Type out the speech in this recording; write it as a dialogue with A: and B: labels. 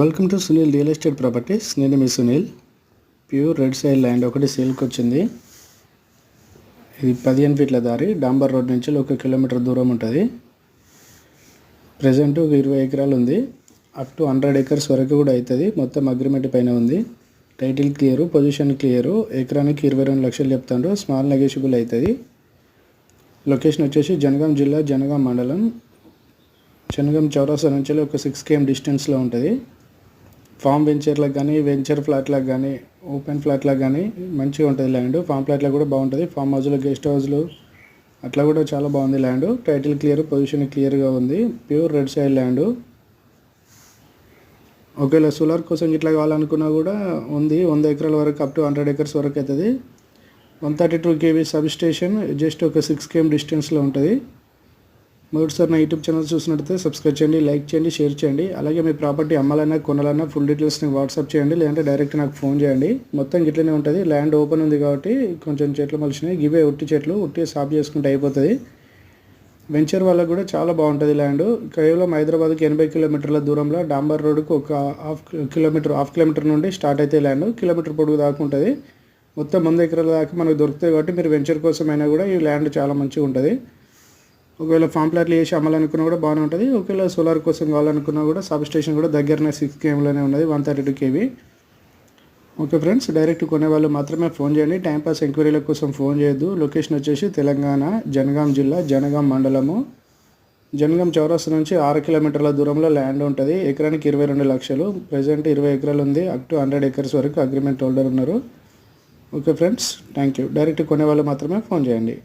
A: Welcome to Sunil real estate properties నేను మీ Sunil. Pure road side land ఒకటి సేల్కి వచ్చింది. ఇది పదిహేను ఫీట్ల దారి. డాంబర్ రోడ్ నుంచి ఒక కిలోమీటర్ దూరం ఉంటుంది. ప్రజెంట్ ఒక ఇరవై ఎకరాలు ఉంది. అప్ టు హండ్రెడ్ ఎకర్స్ వరకు కూడా అవుతుంది మొత్తం అగ్రిమెంట్ పైన ఉంది. టైటిల్ క్లియరు పొజిషన్ క్లియరు ఎకరానికి ఇరవై రెండు లక్షలు చెప్తాడు స్మాల్ నెగోషియబుల్ అవుతుంది లొకేషన్ వచ్చేసి జనగాం జిల్లా జనగాం మండలం. చెనగం చౌరాసా నుంచి ఒక సిక్స్ కేఎం డిస్టెన్స్లో ఉంటుంది. ఫామ్ వెంచర్లకు కానీ వెంచర్ ఫ్లాట్లకు కానీ ఓపెన్ ఫ్లాట్లకు కానీ మంచిగా ఉంటుంది ల్యాండ్. ఫామ్ ఫ్లాట్లకు కూడా బాగుంటుంది. ఫామ్ హౌస్లో గెస్ట్ హౌస్లు అట్లా కూడా చాలా బాగుంది ల్యాండ్. టైటిల్ క్లియర్ పొజిషన్ క్లియర్గా ఉంది. Pure road side land. ఒకవేళ సోలార్ కోసం ఇట్లా కావాలనుకున్నా కూడా ఉంది. వంద ఎకరాల వరకు అప్ టు హండ్రెడ్ ఎకర్స్ వరకు అవుతుంది. One thirty two KV sub station just ఒక సిక్స్ కేఎం డిస్టెన్స్లో ఉంటుంది. మొదటిసారి నా యూట్యూబ్ ఛానల్ చూసినట్టయితే సబ్స్క్రైబ్ చేయండి లైక్ చేయండి షేర్ చేయండి. అలాగే మీ ప్రాపర్టీ అమ్మాలన్నా కొనాలన్నా ఫుల్ డీటెయిల్స్ నాకు వాట్సాప్ చేయండి లేదంటే డైరెక్ట్ నాకు ఫోన్ చేయండి. మొత్తం గిట్లనే ఉంటుంది. ల్యాండ్ ఓపెన్ ఉంది కాబట్టి కొంచెం చెట్లు మలిచినాయి. గివే ఉట్టి చెట్లు ఉట్టి సాఫ్ చేసుకుంటే అయిపోతుంది. వెంచర్ వాళ్ళకు కూడా చాలా బాగుంటుంది ల్యాండ్ కేవలం హైదరాబాద్కి ఎనభై కిలోమీటర్ల దూరంలో డాంబర్ రోడ్కు ఒక హాఫ్ కిలోమీటర్ హాఫ్ కిలోమీటర్ నుండి స్టార్ట్ అయితే ల్యాండ్ కిలోమీటర్ పొడుగు దాకా ఉంటుంది. మొత్తం వంద ఎకరాల దాకా మనకు దొరుకుతాయి కాబట్టి మీరు వెంచర్ కోసం అయినా కూడా ఈ ల్యాండ్ చాలా మంచిగా ఉంటుంది. ఒకవేళ ఫామ్ ప్లాట్లు వేసి అమ్మాలనుకున్నా కూడా బాగానే ఉంటుంది. ఒకవేళ సోలార్ కోసం కావాలనుకున్నా కూడా సబ్ స్టేషన్ కూడా దగ్గరనే సిక్స్ కేవీలోనే ఉన్నది one thirty two KV okay friends direct కొనే వాళ్ళు మాత్రమే ఫోన్ చేయండి. టైంపాస్ ఎంక్వైరీల కోసం ఫోన్ చేయొద్దు. లొకేషన్ వచ్చేసి తెలంగాణ జనగాం జిల్లా జనగాం మండలము. జనగాం చౌరస్తా నుంచి ఆరు కిలోమీటర్ల దూరంలో ల్యాండ్ ఉంటుంది. ఎకరానికి ఇరవై రెండు లక్షలు. ప్రజెంట్ ఇరవై ఎకరాలు ఉంది. అప్ టు హండ్రెడ్ ఎకర్స్ వరకు అగ్రిమెంట్ హోల్డర్ ఉన్నారు. Okay friends thank you direct కొనే వాళ్ళు మాత్రమే ఫోన్ చేయండి.